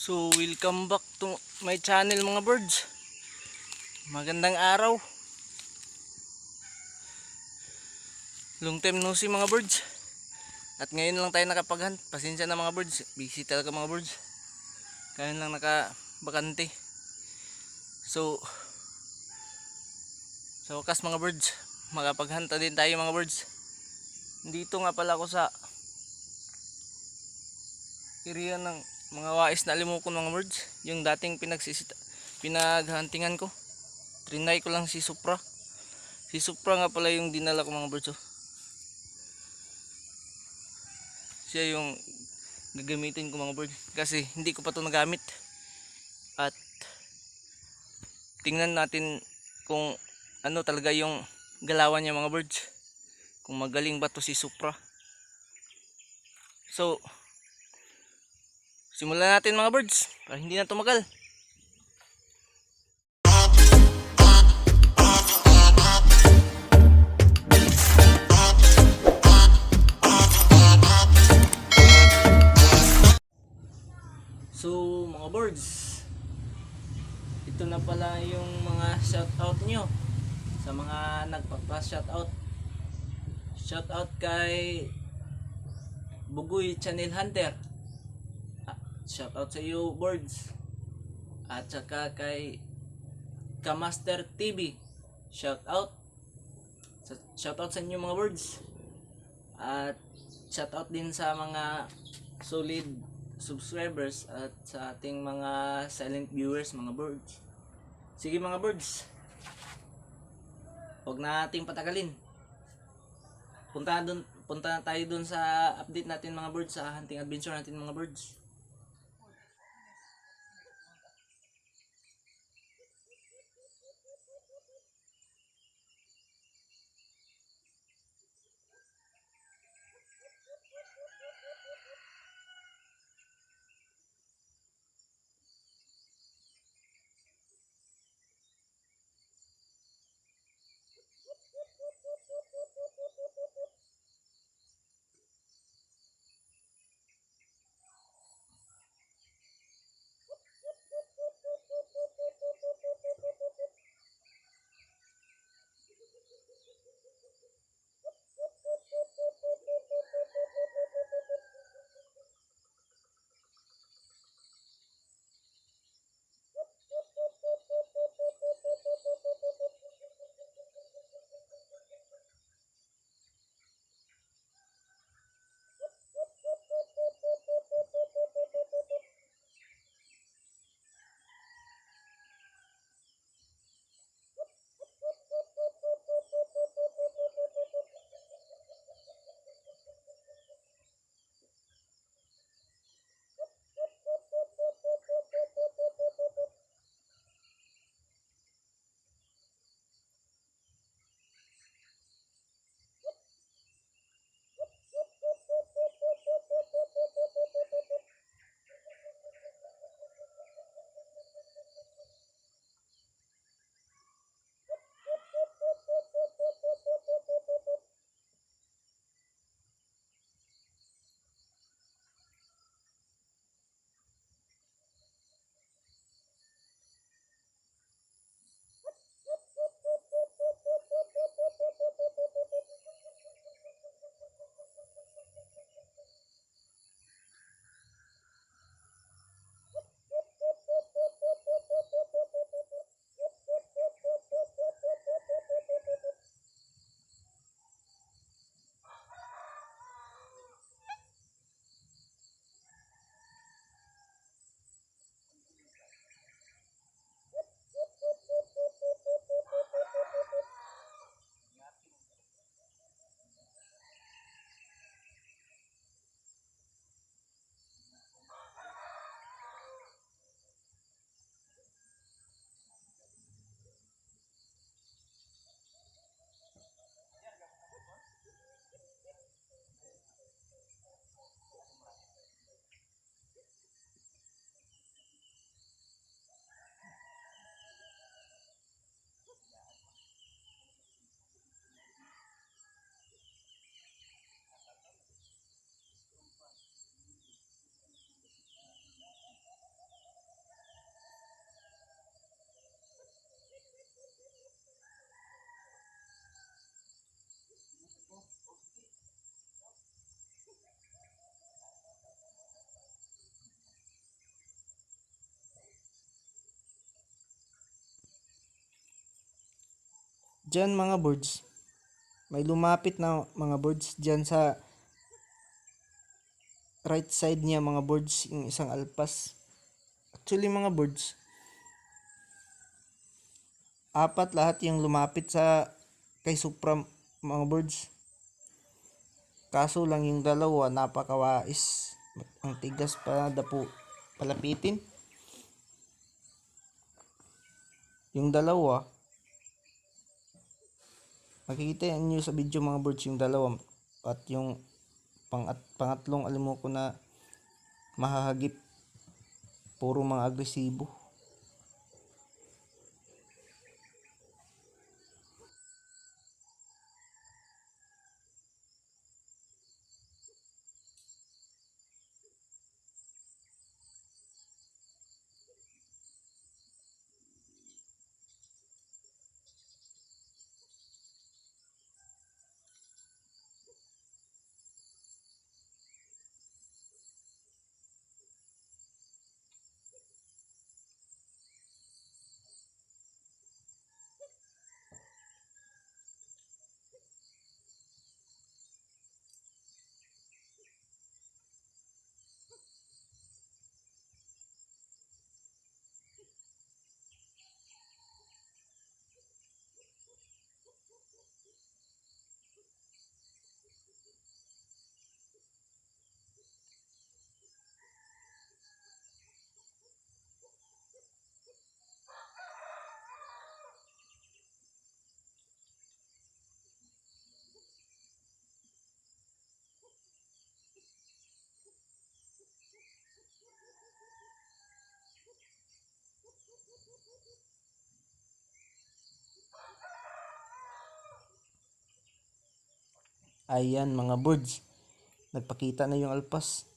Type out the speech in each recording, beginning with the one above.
So, welcome back to my channel mga birds. Magandang araw. Long time no see mga birds. At ngayon lang tayo nakapaghunt. Pasensya na mga birds. Busy talaga mga birds. Kaya lang nakabakante. So, sa wakas mga birds, makapaghanta din tayo mga birds. Dito nga pala ako sa area ng mga wais na limukon mga birds. Yung dating pinagsisita, pinaghuntingan ko. Trinay ko lang si Supra. Si Supra nga pala yung dinala ko mga birds. Oh. Siya yung gagamitin ko mga birds. Kasi hindi ko pa to nagamit. At tingnan natin kung ano talaga yung galawan niya mga birds. Kung magaling ba to si Supra. So, simulan natin mga birds. Para hindi na tumagal. So, mga birds, ito na pala yung mga shoutout nyo sa mga nagpapa-shoutout. Shoutout kay Bugoy Channel Hunter. Ah, Shoutout sa iyo, birds. At saka kay Kamaster TV. Shoutout. Sa- Shoutout sa inyo mga birds. At shoutout din sa mga solid subscribers at sa ating mga silent viewers, mga birds. Sige mga birds. Huwag nating patagalin. Punta doon, punta na tayo doon sa update natin mga birds sa hunting adventure natin mga birds. Diyan mga birds. May lumapit na mga birds diyan sa right side niya mga birds yung isang alpas. Actually mga birds. Apat lahat yung lumapit sa kay Supra mga birds. Kaso lang yung dalawa napakawais. Ang tigas pa dapo palapitin. Yung dalawa makikita niyo sa video mga birds yung dalawa at yung pang pangatlong alam mo ko na mahahagip. Puro mga agresibo ayan mga birds. Nagpakita na yung alpas.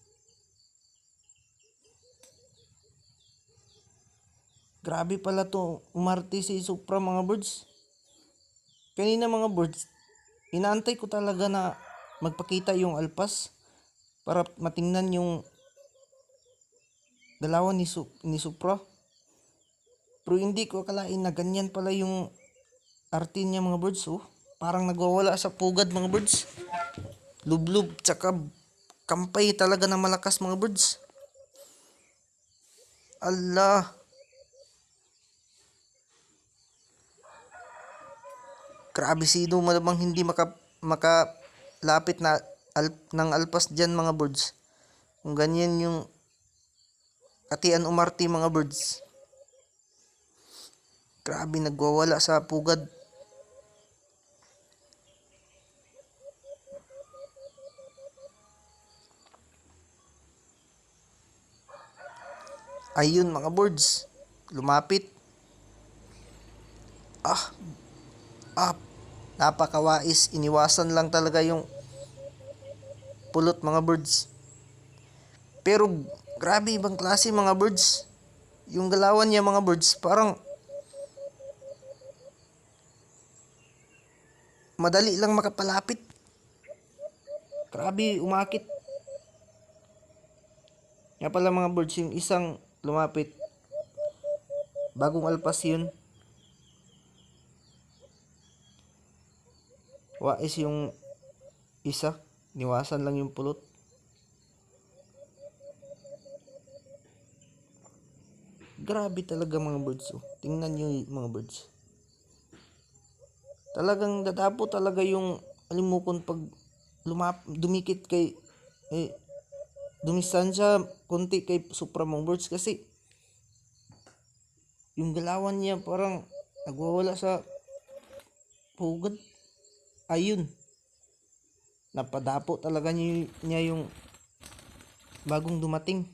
Grabe pala to. Umarte si Supra mga birds. Kanina mga birds inaantay ko talaga na magpakita yung alpas para matingnan yung dalawan ni, Su- ni Supra. Pero hindi ko akalain na ganyan pala yung arte niya mga birds oh. Parang nagwawala sa pugad mga birds. Lublub tsaka kampay talaga na malakas mga birds. Allah. Grabe sino malamang hindi maka makalapit na al, ng alpas diyan mga birds. Kung ganyan yung katian umarti mga birds. Grabe nagwawala sa pugad. Ayun mga birds. Lumapit. Ah. Ah. Napakawais. Iniwasan lang talaga yung pulot mga birds. Pero grabe ibang klase mga birds. Yung galawan niya mga birds parang madali lang makapalapit. Grabe umakit. Nga pala mga birds, yung isang lumapit. Bagong alpas yun. Wais yung isa. Niwasan lang yung pulot. Grabe talaga mga birds. Oh. Tingnan nyo yung mga birds. Talagang dadapo talaga yung alimukon pag lumap dumikit kay eh, dumistansya konti kay Supra mga birds kasi yung galawan niya parang nagwawala sa pugad. Ayun. Napadapo talaga niya yung bagong dumating.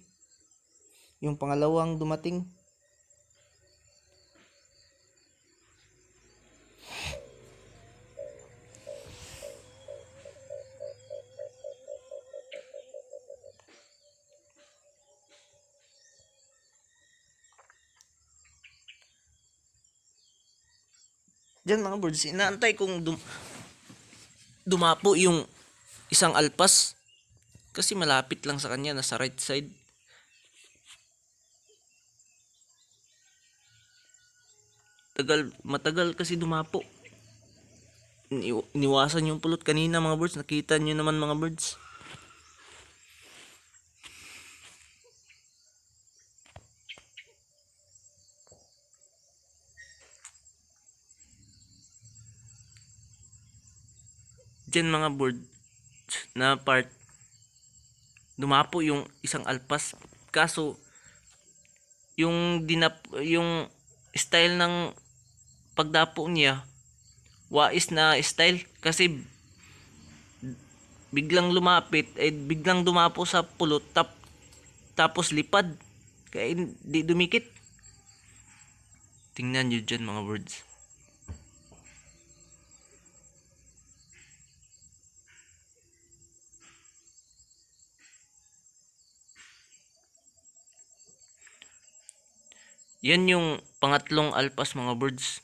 Yung pangalawang dumating. Diyan mga birds, inaantay kong dum dumapo yung isang alpas. Kasi malapit lang sa kanya, nasa right side. Tagal, matagal kasi dumapo. Ini- iniwasan yung pulot kanina mga birds. Nakita nyo naman mga birds. Diyan mga birds na part dumapo yung isang alpas. Kaso yung dinap yung style ng pagdapo niya wais na style. Kasi biglang lumapit eh biglang dumapo sa pulot tap, tapos lipad. Kaya hindi dumikit. Tingnan nyo dyan mga birds yan yung pangatlong alpas mga birds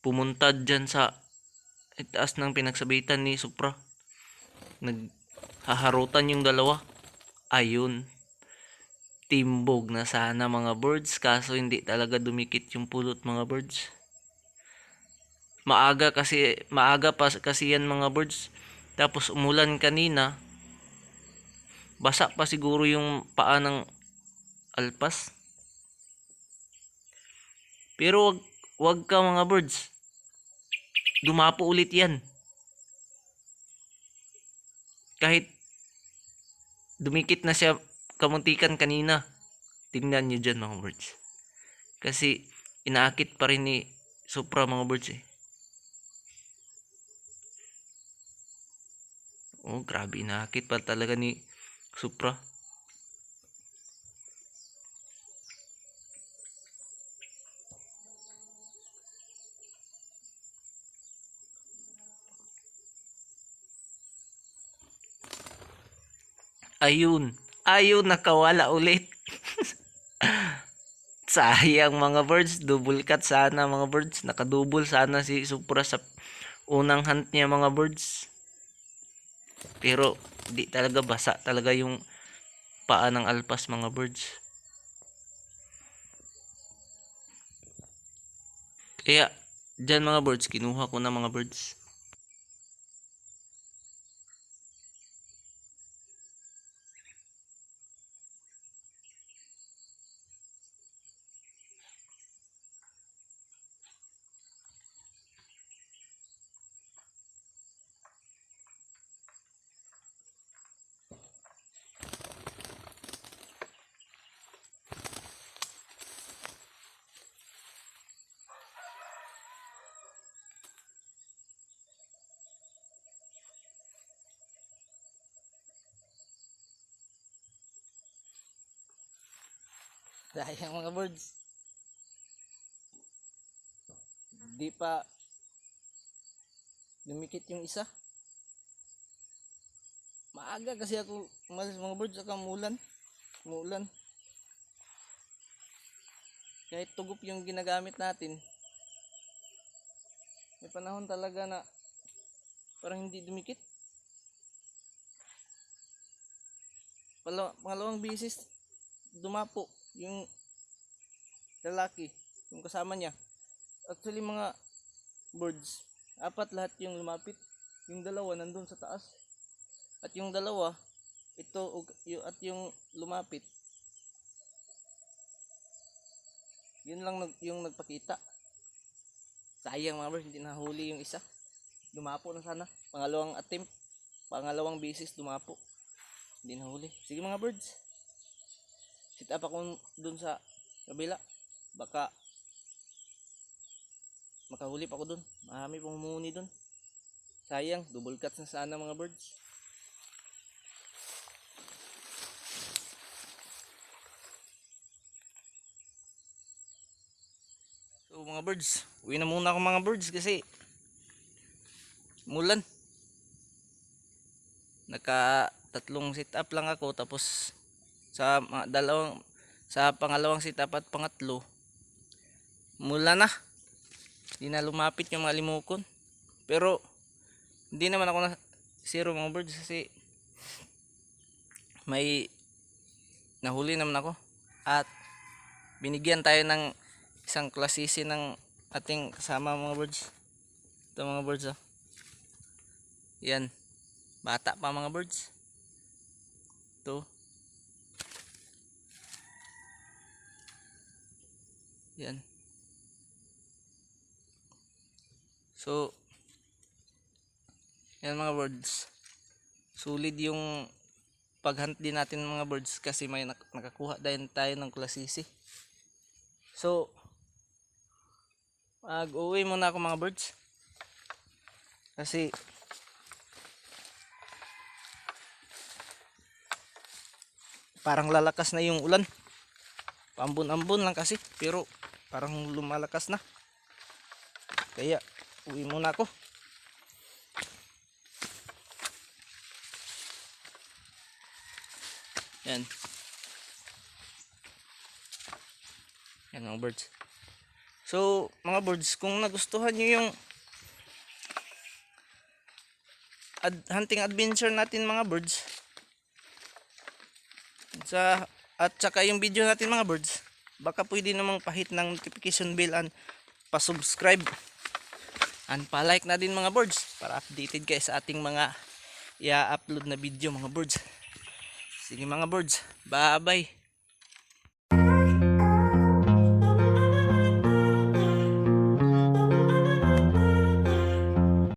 pumunta dyan sa itaas ng pinagsabitan ni Supra. Naghaharutan yung dalawa. Ayun. Timbog na sana mga birds kaso hindi talaga dumikit yung pulot mga birds. Maaga kasi maaga pa kasi yan mga birds. Tapos umulan kanina. Basa pa siguro yung paa ng alpas. Pero wag, wag ka mga birds dumapo ulit yan. Kahit dumikit na siya kamuntikan kanina. Tingnan nyo dyan mga birds. Kasi inaakit pa rin ni Supra mga birds eh. Oh, grabe inaakit pa talaga ni Supra. Ayun. Ayun, nakawala ulit. Sayang mga birds. Double cut sana mga birds. Nakadouble sana si Supra sa unang hunt niya mga birds. Pero di talaga basa talaga yung paa ng alpas mga birds. Kaya dyan mga birds, kinuha ko na mga birds. Sayang mga birds. Di pa dumikit yung isa. Maaga kasi ako umalis mga birds saka umulan. Umulan. Kahit tugup yung ginagamit natin. May panahon talaga na parang hindi dumikit. Pala, pangalawang bisis dumapo yung lalaki, yung kasama niya. Actually mga birds, apat lahat yung lumapit. Yung dalawa nandun sa taas. At yung dalawa, ito at yung lumapit. Yun lang yung nagpakita. Sayang mga birds, hindi nahuli yung isa. Dumapo na sana. Pangalawang attempt, pangalawang bisis dumapo. Hindi nahuli. Sige mga birds sit up ako dun sa kabila. Baka makahuli pa ako dun. Marami pong humuni dun. Sayang double cuts na sana mga birds. So mga birds uwi na muna ako mga birds kasi mulan. Naka tatlong sit up lang ako tapos sa mga dalawang sa pangalawang sit up at pangatlo mula na hindi na lumapit yung mga limukon pero hindi naman ako na zero mga birds kasi may nahuli naman ako at binigyan tayo ng isang klasisi ng ating kasama mga birds ito mga birds ah. Yan. Bata pa mga birds. Ito. Yan. So, yan mga birds. Sulit yung paghunt din natin mga birds kasi may nak- nakakuha din tayo ng klasisi. So, mag-uwi muna ako mga birds. Kasi parang lalakas na yung ulan. Pambon-ambon lang kasi pero parang lumalakas na. Kaya uwi muna ako. Yan. Yan mga birds. So, mga birds, kung nagustuhan nyo yung ad- hunting adventure natin mga birds, sa at saka yung video natin mga birds, baka pwede namang pahit ng notification bell and pa-subscribe and pa-like na din mga birds para updated kayo sa ating mga i-upload na video mga birds. Sige mga birds, bye bye.